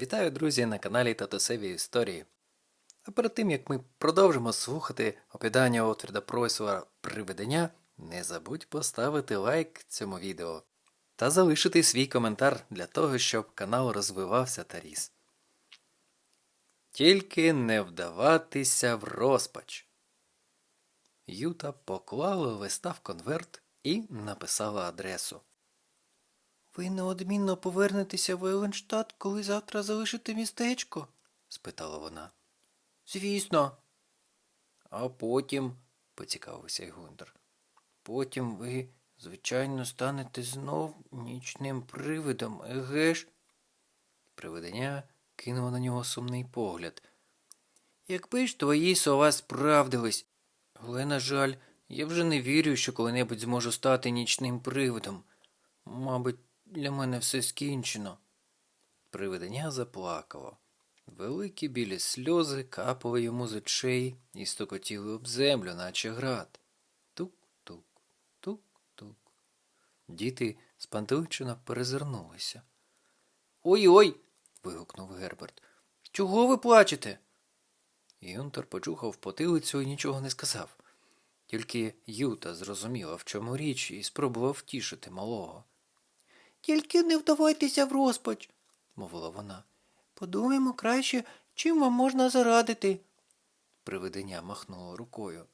Вітаю, друзі, на каналі Татусеві Історії. А перед тим як ми продовжимо слухати оповідання Отфріда Пройсова Привидення, не забудь поставити лайк цьому відео та залишити свій коментар для того, щоб канал розвивався та ріс. Тільки не вдаватися в розпач. Юта поклала листа в конверт і написала адресу. Ви неодмінно повернетеся в Еленштадт, коли завтра залишите містечко? спитала вона. Звісно. А потім, поцікавився Гундер. Потім ви, звичайно, станете знов нічним привидом, еге ж? Привидення кинуло на нього сумний погляд. Якби ж твої слова справдились. Але, на жаль, я вже не вірю, що коли-небудь зможу стати нічним привидом. Мабуть, для мене все скінчено. Привидення заплакало. Великі білі сльози капали йому з очей і стукотіли об землю, наче град. Тук-тук, тук-тук. Діти спантеличено перезирнулися. Ой-ой. вигукнув Герберт. Чого ви плачете? Юнтер почухав потилицю і нічого не сказав. Тільки Юта зрозуміла, в чому річ, і спробував втішити малого. Тільки не вдавайтеся в розпач, мовила вона. Подумаємо краще, чим вам можна зарадити. Привидення махнуло рукою.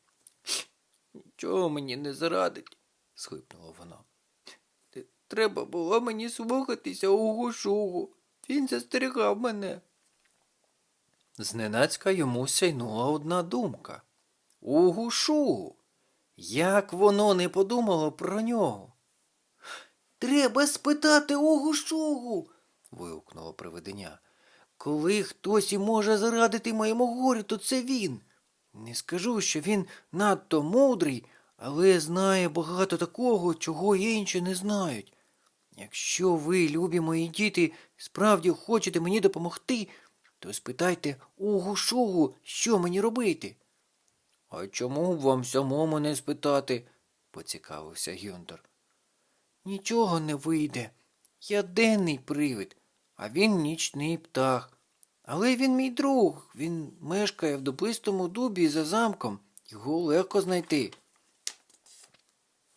Нічого мені не зарадить, схлипнуло воно. Треба було мені слухатися угу-шугу. Він застерігав мене. Зненацька йому сяйнула одна думка. Угу-шугу. Як воно не подумало про нього? Треба спитати огу-шогу. вигукнуло привидення. Коли хтось і може зарадити моєму горю, то це він. Не скажу, що він надто мудрий, але знає багато такого, чого інші не знають. Якщо ви, любі мої діти, справді хочете мені допомогти, то спитайте огу-шогу, що мені робити. А чому б вам самому не спитати? поцікавився Гюнтер. Нічого не вийде. Я денний привид, а він нічний птах. Але він мій друг. Він мешкає в доблистому дубі за замком. Його легко знайти.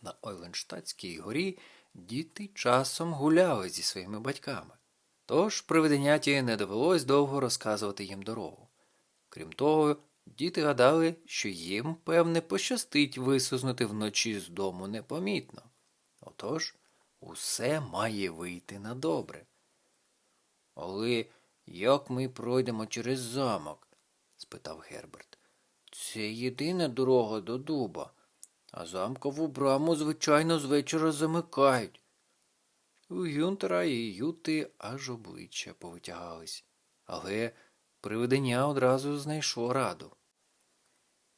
На Ойленштадтській горі діти часом гуляли зі своїми батьками. Тож привиденяті не довелось довго розказувати їм дорогу. Крім того, діти гадали, що їм, певне, пощастить висузнути вночі з дому непомітно. Отож, усе має вийти на добре. Але як ми пройдемо через замок? спитав Герберт. Це єдина дорога до дуба, а замкову браму, звичайно, з вечора замикають. У Гюнтера і Юти аж обличчя повитягались, але привидення одразу знайшло раду.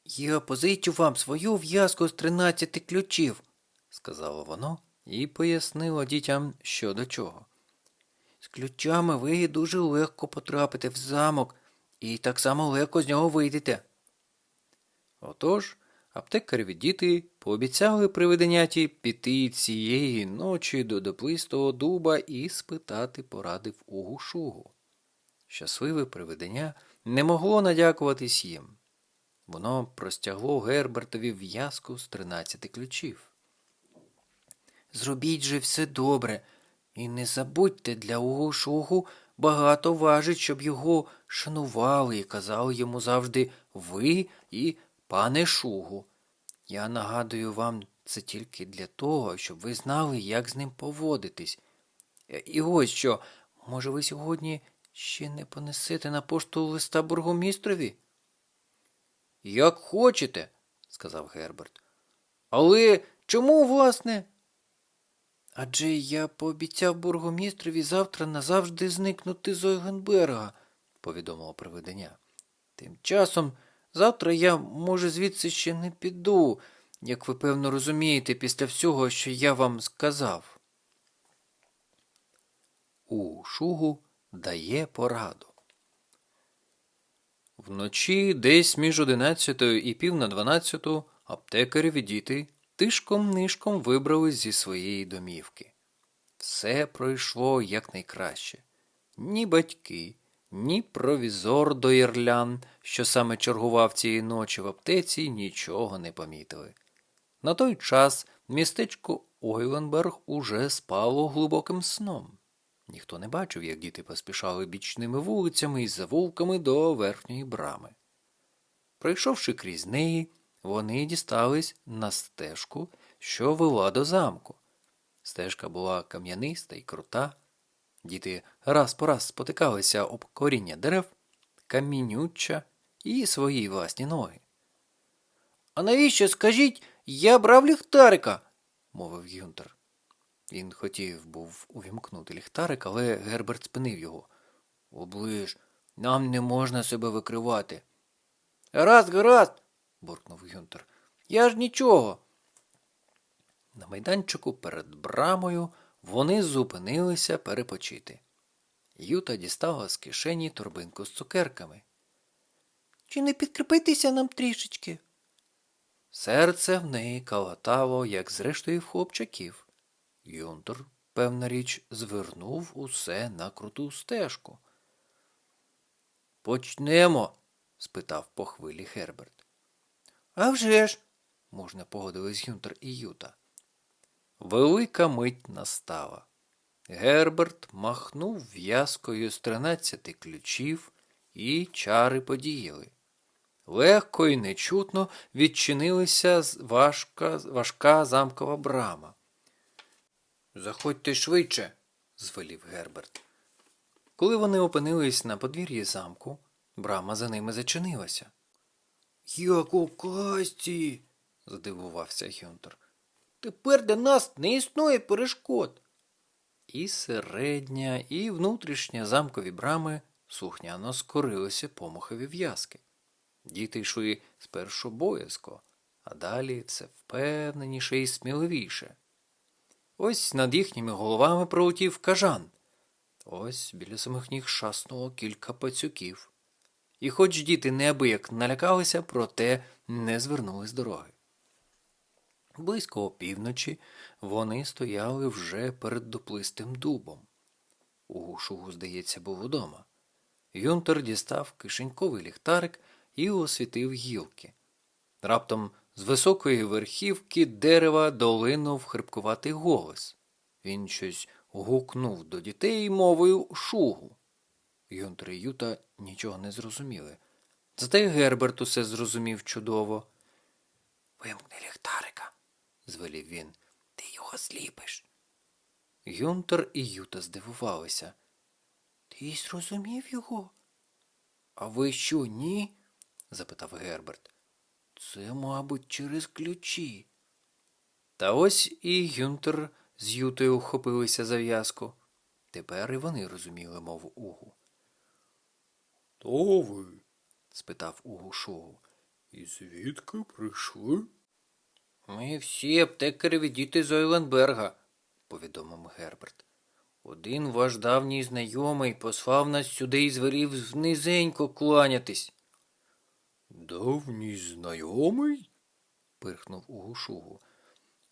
Я позичу вам свою в'язку з тринадцяти ключів, сказало воно і пояснило дітям, що до чого. З ключами ви дуже легко потрапите в замок і так само легко з нього вийдете. Отож, аптекареві діти пообіцяли привиденяті піти цієї ночі до доплистого дуба і спитати поради в угу-шугу. Щасливе привидення не могло надякуватись їм. Воно простягло Гербертові в'язку з тринадцяти ключів. Зробіть же все добре, і не забудьте для угу-шугу багато важить, щоб його шанували і казали йому завжди ви і пане шугу. Я нагадую вам це тільки для того, щоб ви знали, як з ним поводитись. Е, І ось що, може, ви сьогодні ще не понесете на пошту листа бургомістрові? Як хочете, сказав Герберт. Але чому, власне? Адже я пообіцяв бургомістрові завтра назавжди зникнути з Ойгенберга, повідомило привидення. Тим часом завтра я, може, звідси ще не піду, як ви певно розумієте, після всього, що я вам сказав. У шугу дає пораду. Вночі, десь між одинадцятою і пів на дванадцяту, аптекареві діти тишком-нишком вибрались зі своєї домівки. Все пройшло якнайкраще. ні батьки, ні провізор до ірлян, що саме чергував цієї ночі в аптеці, нічого не помітили. На той час містечко Ойленберг уже спало глибоким сном. Ніхто не бачив, як діти поспішали бічними вулицями і завулками до верхньої брами. Пройшовши крізь неї, вони дістались на стежку, що вела до замку. Стежка була кам'яниста і крута. Діти раз по раз спотикалися об коріння дерев, камінюча і свої власні ноги. А навіщо, скажіть, я брав ліхтарика? мовив Гюнтер. Він хотів був увімкнути ліхтарик, але Герберт спинив його. Оближ, нам не можна себе викривати. Гаразд, гаразд, буркнув Гюнтер. Я ж нічого. На майданчику перед брамою вони зупинилися перепочити. Юта дістала з кишені торбинку з цукерками. Чи не підкріпитися нам трішечки? Серце в неї калатало, як зрештою в хлопчаків. Юнтер, певна річ, звернув усе на круту стежку. Почнемо? спитав по хвилі Герберт. «А вже ж!» – мужно погодились Юнтер і Юта. Велика мить настала. Герберт махнув в'язкою з тринадцяти ключів, і чари подіяли. Легко і нечутно відчинилася важка, важка замкова брама. Заходьте швидше, звелів Герберт. Коли вони опинились на подвір'ї замку, брама за ними зачинилася. Як у касті, здивувався Гюнтер. Тепер для нас не існує перешкод. І середня, і внутрішня замкові брами сухняно скорилися помахові в'язки. Діти йшли спершу боязко, а далі все впевненіше і сміливіше. Ось над їхніми головами пролетів кажан. Ось біля самих ніг шаснуло кілька пацюків. І хоч діти неабияк налякалися, проте не звернули з дороги. Близько опівночі вони стояли вже перед дуплистим дубом. У Шугу, здається, був удома. Юнтер дістав кишеньковий ліхтарик і освітив гілки. Раптом з високої верхівки дерева долинув хрипкуватий голос. Він щось гукнув до дітей мовою шугу. Юнтер і Юта нічого не зрозуміли. Зате й Герберт усе зрозумів чудово. Вимкни ліхтарика, звелів він. Ти його зліпиш. Юнтер і Юта здивувалися. Ти зрозумів його? А ви що, ні? запитав Герберт. Це, мабуть, через ключі. Та ось і Гюнтер з Ютою вхопилися за в'язку. Тепер і вони розуміли мову Угу. То ви? спитав Угу І звідки прийшли? Ми всі аптекарі від діти з Ойленберга, повідомив Герберт. Один ваш давній знайомий послав нас сюди і звелів низенько кланятись. Давній знайомий? пирхнув Угушугу.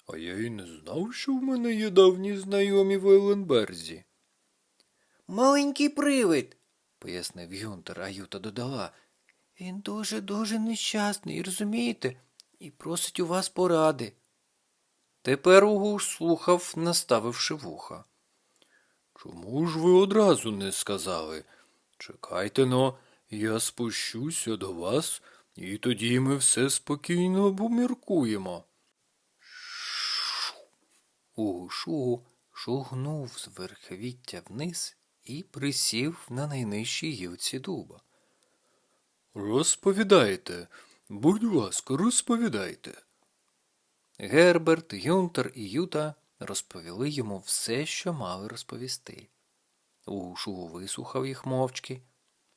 А я й не знав, що в мене є давні знайомі в Еленберзі. Маленький привид, пояснив Гюнтер, а Юта додала. Він дуже дуже нещасний, розумієте, і просить у вас поради. Тепер Угуш слухав, наставивши вуха. Чому ж ви одразу не сказали? Чекайте но, я спущуся до вас, і тоді ми все спокійно поміркуємо. Угушу шугнув з верховіття вниз і присів на найнижчій гілці дуба. Розповідайте, будь ласка, розповідайте. Герберт, Юнтер і Юта розповіли йому все, що мали розповісти. Угушу вислухав їх мовчки,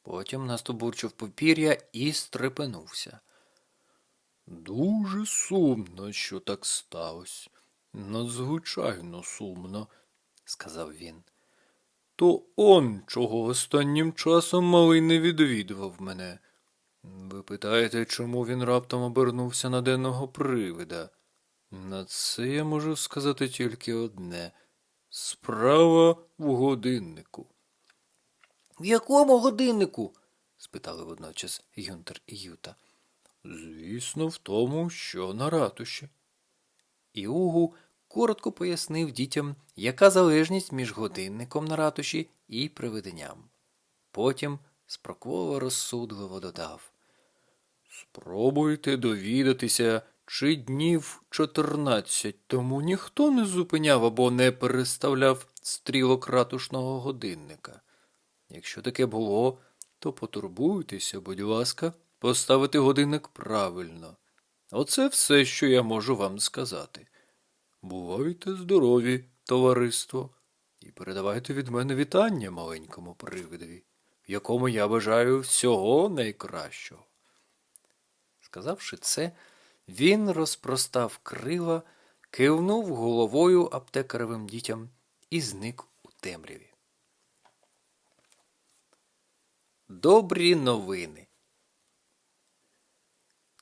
потім настобурчив попір'я і стрепенувся. Дуже сумно, що так сталося. Надзвичайно сумно, сказав він. То он чого останнім часом малий не відвідував мене. Ви питаєте, чому він раптом обернувся на денного привида? На це я можу сказати тільки одне справа в годиннику. В якому годиннику? спитали водночас Юнтер і Юта. Звісно, в тому, що на ратуші. І Угу коротко пояснив дітям, яка залежність між годинником на ратуші і привиденням. Потім спроквово розсудливо додав. Спробуйте довідатися, чи днів 14 тому ніхто не зупиняв або не переставляв стрілок ратушного годинника. Якщо таке було, то потурбуйтеся, будь ласка, поставити годинник правильно. Оце все, що я можу вам сказати. Бувайте здорові, товариство, і передавайте від мене вітання маленькому привидові, якому я бажаю всього найкращого. Сказавши це, він розпростав крила, кивнув головою аптекаревим дітям і зник у темряві. Добрі новини.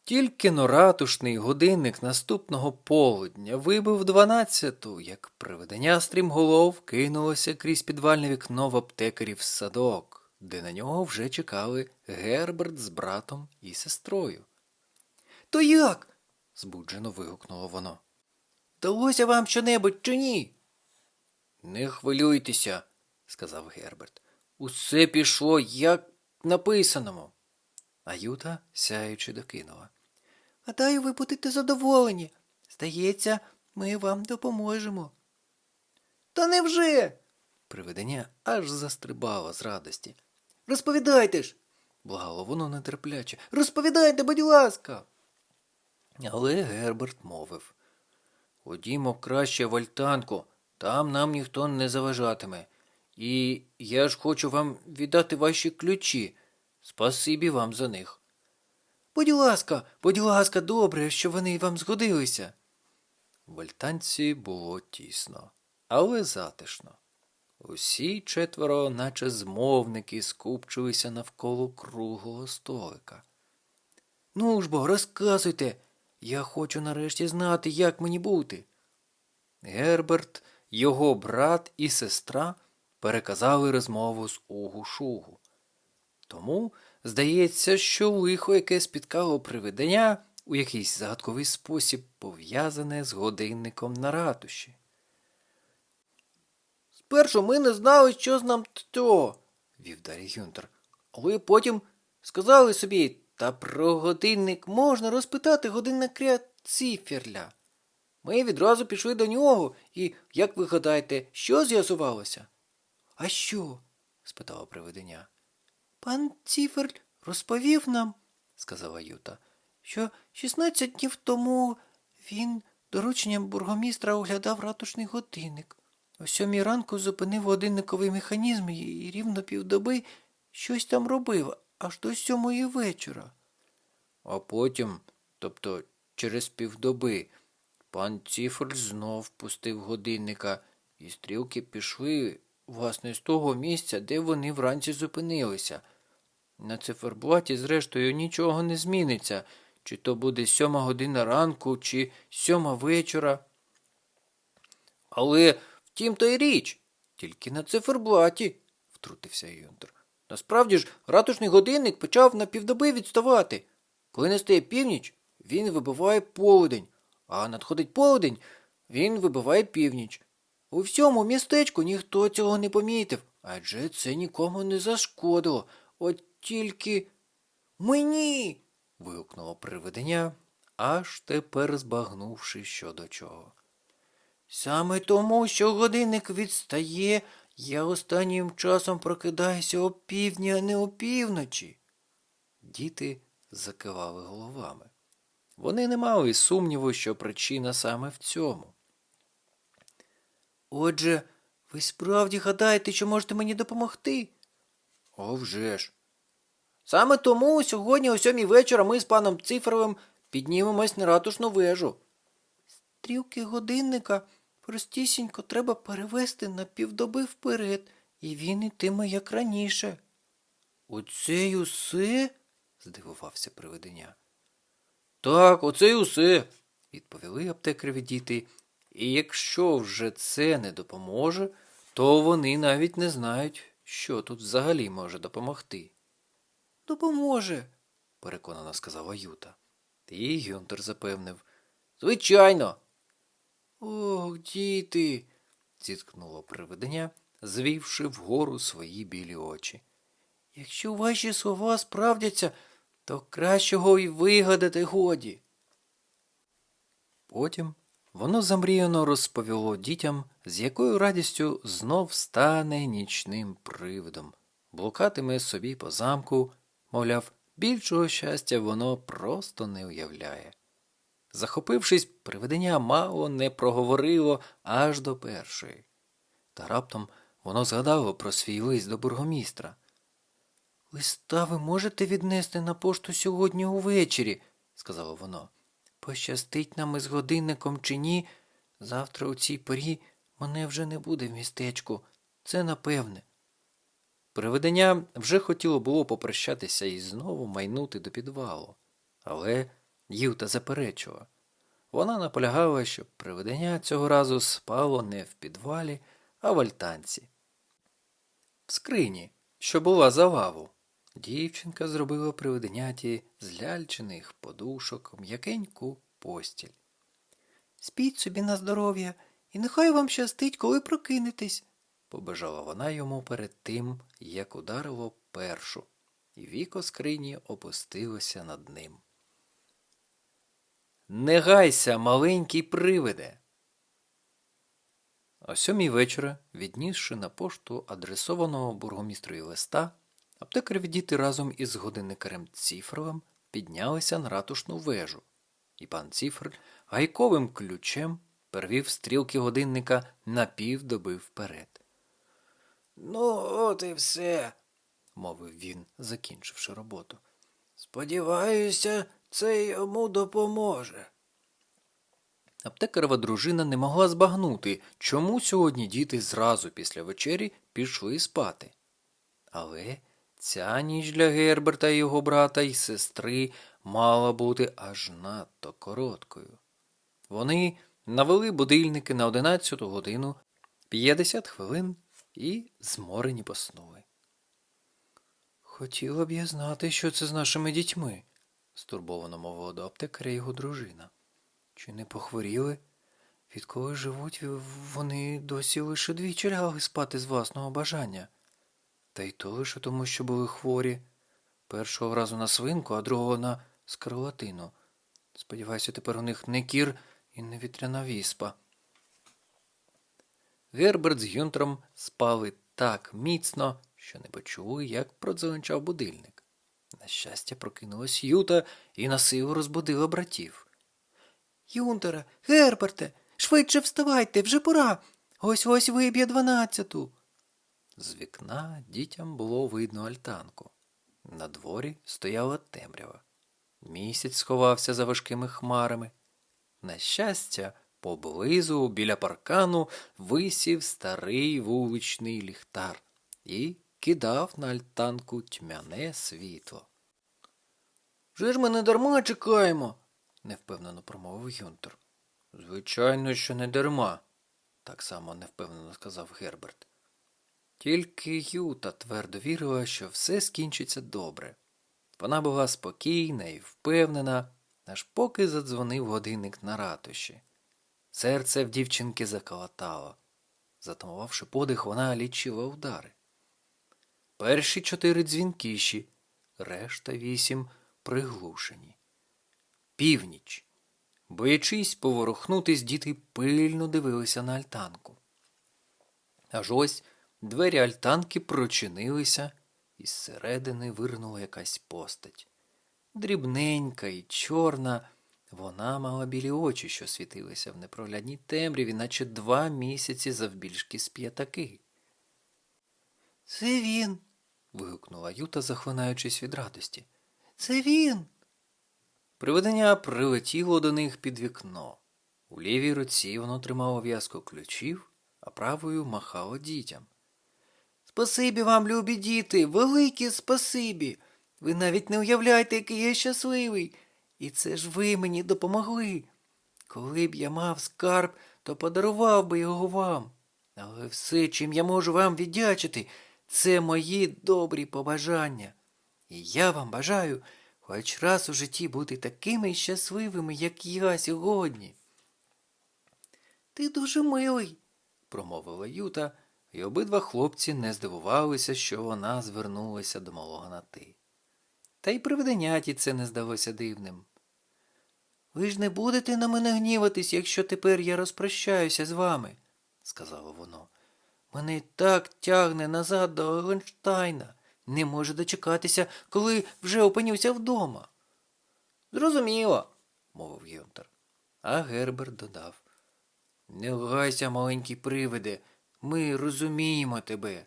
Тільки но ратушний годинник наступного полудня вибив дванадцяту, як привидення стрімголов кинулося крізь підвальне вікно в аптекарів садок, де на нього вже чекали Герберт з братом і сестрою. То як? збуджено вигукнуло воно. Вдалося вам щонебудь чи ні? Не хвилюйтеся, сказав Герберт. Усе пішло, як написаному. А Юта, сяючи, докинула. Гадаю, ви будете задоволені. Здається, ми вам допоможемо. Та невже? Привидення аж застрибало з радості. Розповідайте ж, благало воно нетерпляче. Розповідайте, будь ласка. Але Герберт мовив. Ходімо краще в альтанку, там нам ніхто не заважатиме. І я ж хочу вам віддати ваші ключі. Спасибі вам за них. Будь ласка, будь ласка, добре, що вони вам згодилися. В альтанці було тісно, але затишно. Усі четверо, наче змовники, скупчилися навколо круглого столика. Ну ж бо, розказуйте. Я хочу нарешті знати, як мені бути. Герберт, його брат і сестра переказали розмову з Угу-Шугу. Тому здається, що лихо, яке спіткало привидення, у якийсь загадковий спосіб пов'язане з годинником на ратуші. Спершу ми не знали, що з нам то, вів далі Гюнтер. Але потім сказали собі, та про годинник можна розпитати годинника Циферля. Ми відразу пішли до нього, і, як ви гадаєте, що з'ясувалося? А що? спитало привидення. Пан Циферль розповів нам, сказала Юта, що 16 днів тому він дорученням бургомістра оглядав ратушний годинник. О сьомій ранку зупинив годинниковий механізм і рівно півдоби щось там робив, аж до сьомої вечора. А потім, тобто через півдоби, пан Цифрль знов пустив годинника, і стрілки пішли, власне, з того місця, де вони вранці зупинилися. На циферблаті, зрештою, нічого не зміниться, чи то буде сьома година ранку, чи сьома вечора. Але втім то й річ, тільки на циферблаті, втрутився Юнтер. Насправді ж, ратушний годинник почав на півдоби відставати. Коли настає північ, він вибиває полудень, а надходить полудень, він вибиває північ. У всьому містечку ніхто цього не помітив, адже це нікому не зашкодило. От тільки мені. вигукнуло привидення, аж тепер збагнувши що до чого. Саме тому, що годинник відстає, я останнім часом прокидаюся о півдні, а не опівночі. Діти закивали головами. Вони не мали сумніву, що причина саме в цьому. Отже, ви справді гадаєте, що можете мені допомогти? «О, вже ж. Саме тому сьогодні о сьомій вечора ми з паном Цифровим піднімемось на ратушну вежу. Стрілки годинника простісінько треба перевести на півдоби вперед, і він ітиме як раніше. Оце й усе? здивувався привидення. Так, оце й усе, відповіли аптекареві діти. І якщо вже це не допоможе, то вони навіть не знають, що тут взагалі може допомогти. Допоможе, переконано сказала Юта. І Гюнтер запевнив. Звичайно. Ох, діти. зіткнуло привидення, звівши вгору свої білі очі. Якщо ваші слова справдяться, то кращого й вигадати годі. Потім воно замріяно розповіло дітям, з якою радістю знов стане нічним привидом, блукатиме собі по замку, мовляв, більшого щастя воно просто не уявляє. Захопившись, привидення мало не проговорило аж до першої. Та раптом воно згадало про свій лист до бургомістра. Листа ви можете віднести на пошту сьогодні увечері, сказало воно. Пощастить нам із годинником чи ні, завтра у цій порі мене вже не буде в містечку. Це напевне. Привидення вже хотіло було попрощатися і знову майнути до підвалу, але Юта заперечувала. Вона наполягала, щоб привидення цього разу спало не в підвалі, а в альтанці. В скрині, що була за лаву, дівчинка зробила привиденяті з ляльчиних подушок м'якеньку постіль. Спіть собі на здоров'я, і нехай вам щастить, коли прокинетесь, побажала вона йому перед тим, як ударило першу, і віко скрині опустилося над ним. Не гайся, маленький привиде. О сьомій вечора, віднісши на пошту адресованого бургомістрові листа, аптекареві діти разом із годинникарем Цифровим піднялися на ратушну вежу, і пан Цифр гайковим ключем перевів стрілки годинника на півдоби вперед. Ну, от і все, мовив він, закінчивши роботу. Сподіваюся, це йому допоможе. Аптекарова дружина не могла збагнути, чому сьогодні діти зразу після вечері пішли спати. Але ця ніч для Герберта і його брата і сестри мала бути аж надто короткою. Вони навели будильники на 11 годину 50 хвилин і зморені поснули. Хотіла б я знати, що це з нашими дітьми, стурбовано мовила до аптекаря його дружина. Чи не похворіли? Відколи живуть, вони досі лише двічі лягали спати з власного бажання. Та й то лише тому, що були хворі. Першого разу на свинку, а другого на скарлатину. Сподіваюся, тепер у них не кір і не вітряна віспа. Герберт з Гюнтером спали так міцно, що не почули, як продзеленчав будильник. На щастя, прокинулась Юта і на силу розбудила братів. Юнтере, Герберте, швидше вставайте, вже пора. Ось ось виб'є дванадцяту. З вікна дітям було видно альтанку. На дворі стояла темрява. Місяць сховався за важкими хмарами. На щастя, поблизу біля паркану висів старий вуличний ліхтар і кидав на альтанку тьмяне світло. Вже ж ми не дарма чекаємо, невпевнено промовив Юнтер. Звичайно, що не дарма, так само невпевнено сказав Герберт. Тільки Юта твердо вірила, що все скінчиться добре. Вона була спокійна і впевнена, аж поки задзвонив годинник на ратуші. Серце в дівчинки заколотало. Затамувавши подих, вона лічила удари. Перші чотири дзвінкіші, решта вісім приглушені. Північ. Боячись поворухнутись, діти пильно дивилися на альтанку. Аж ось двері альтанки прочинилися, і зсередини вирнула якась постать. Дрібненька і чорна, вона мала білі очі, що світилися в непроглядній темряві, наче два місяці завбільшки з п'ятаки. Це він. вигукнула Юта, захлинаючись від радості. Це він. Привидення прилетіло до них під вікно. У лівій руці воно тримало в'язку ключів, а правою махало дітям. Спасибі вам, любі діти, велике спасибі. Ви навіть не уявляєте, який я щасливий. І це ж ви мені допомогли. Коли б я мав скарб, то подарував би його вам. Але все, чим я можу вам віддячити, Це мої добрі побажання. І я вам бажаю хоч раз у житті бути такими щасливими, як я сьогодні. Ти дуже милий, промовила Юта, і обидва хлопці не здивувалися, що вона звернулася до малого на ти. Та й привиденяті це не здалося дивним. Ви ж не будете на мене гніватись, якщо тепер я розпрощаюся з вами, сказало воно. Мене так тягне назад до Оленштайна. Не можу дочекатися, коли вже опинюся вдома. Зрозуміло, мовив Гюнтер. А Герберт додав. Не лгайся, маленький привиде, ми розуміємо тебе.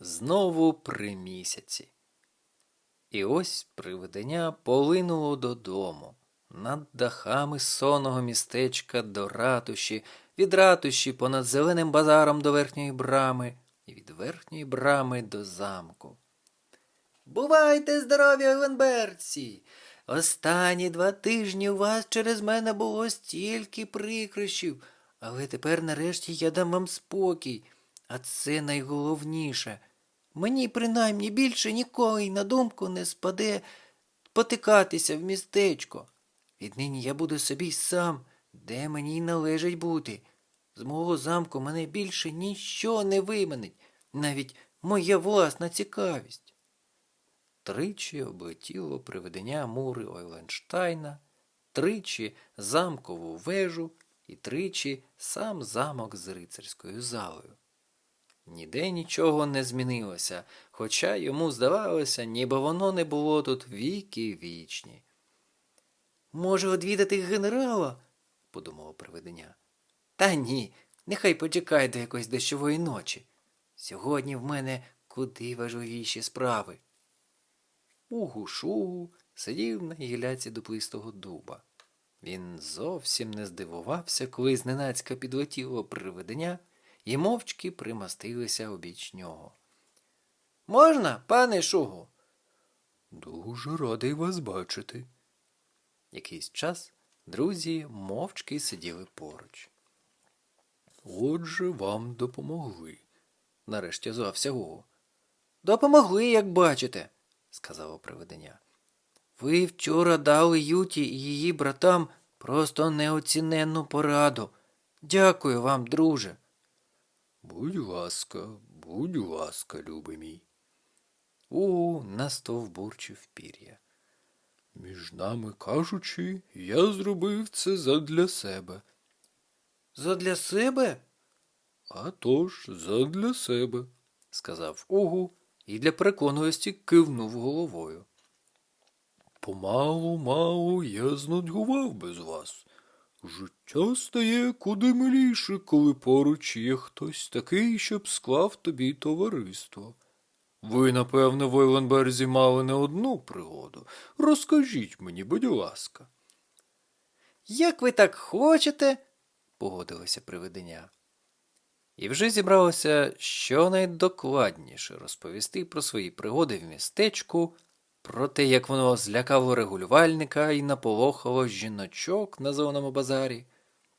Знову при місяці. І ось привидення полинуло додому. Над дахами сонного містечка до ратуші, від ратуші понад зеленим базаром до верхньої брами, і від верхньої брами до замку. Бувайте здорові, Оленберці! Останні два тижні у вас через мене було стільки прикрощів, але тепер нарешті я дам вам спокій, а це найголовніше. Мені принаймні більше ніколи й на думку не спаде потикатися в містечко. Віднині я буду собі сам, де мені й належить бути. З мого замку мене більше ніщо не виманить, навіть моя власна цікавість. Тричі облетіло приведення мури Ойленштайна, тричі замкову вежу і тричі сам замок з рицарською залою. Ніде нічого не змінилося, хоча йому здавалося, ніби воно не було тут віки вічні. Може, одвідати генерала? подумало привидення. Та ні, нехай почекає до якоїсь дощової ночі. Сьогодні в мене куди важливіші справи. Угу-шугу сидів на гіляці дуплистого дуба. Він зовсім не здивувався, коли зненацька підлетіло привидення і мовчки примостилися обіч нього. Можна, пане Шугу? Дуже радий вас бачити. Якийсь час друзі мовчки сиділи поруч. Отже, вам допомогли. Нарешті звався Гугу. Допомогли, як бачите, сказало привидення. Ви вчора дали Юті і її братам просто неоціненну пораду. Дякую вам, друже. Будь ласка, будь ласка, любий мій. У настовбурчив пір'я. Між нами кажучи, я зробив це задля себе. Задля себе? А тож, задля себе. сказав Угу і для переконливості кивнув головою. Помалу, малу я знудьгував без вас. Життя стає куди миліше, коли поруч є хтось такий, щоб склав тобі товариство. Ви, напевно, в Ойленберзі мали не одну пригоду. Розкажіть мені, будь ласка. Як ви так хочете, погодилося привидення. І вже зібралося щонайдокладніше розповісти про свої пригоди в містечку, про те, як воно злякало регулювальника і наполохало жіночок на зеленому базарі,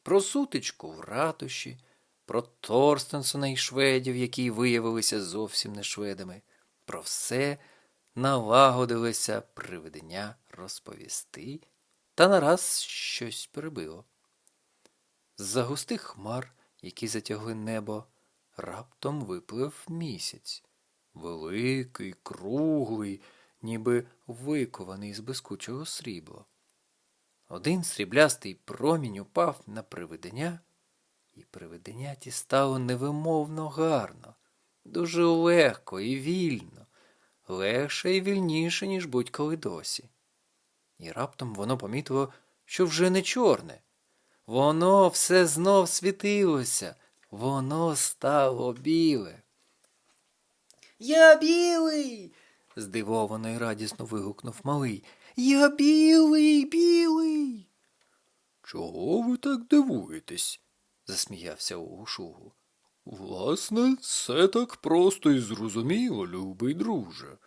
про сутичку в ратуші, про Торстенсона і шведів, які виявилися зовсім не шведами. Про все налагодилося привидення розповісти, та нараз щось перебило. З-за густих хмар, які затягли небо, раптом виплив місяць. Великий, круглий, ніби викований з блискучого срібла. Один сріблястий промінь упав на привидення, і привиденяті стало невимовно гарно, дуже легко і вільно, легше і вільніше, ніж будь-коли досі. І раптом воно помітило, що вже не чорне. Воно все знов світилося, воно стало біле. Я білий. Здивовано і радісно вигукнув малий. Я білий, білий. Чого ви так дивуєтесь? засміявся Угушугу. Власне, все так просто і зрозуміло, любий друже.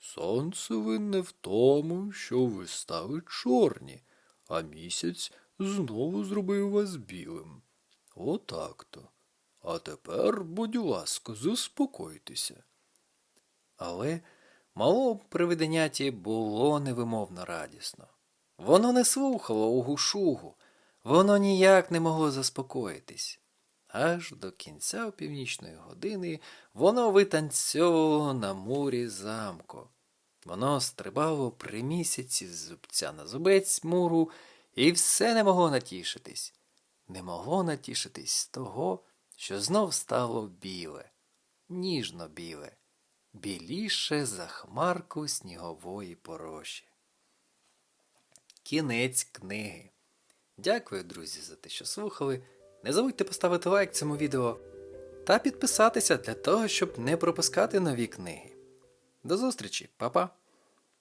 Сонце винне в тому, що ви стали чорні, а місяць знову зробив вас білим. Отак то. А тепер, будь ласка, заспокойтеся. Але малому привиденяті було невимовно радісно. Воно не слухало угушугу, воно ніяк не могло заспокоїтись. Аж до кінця північної години воно витанцьовувало на мурі замку. Воно стрибало при місяці з зубця на зубець муру і все не могло натішитись. Не могло натішитись того, що знов стало біле, ніжно біле, біліше за хмарку снігової пороші. Кінець книги. Дякую, друзі, за те, що слухали. Не забудьте поставити лайк цьому відео та підписатися для того, щоб не пропускати нові книги. До зустрічі, па-па!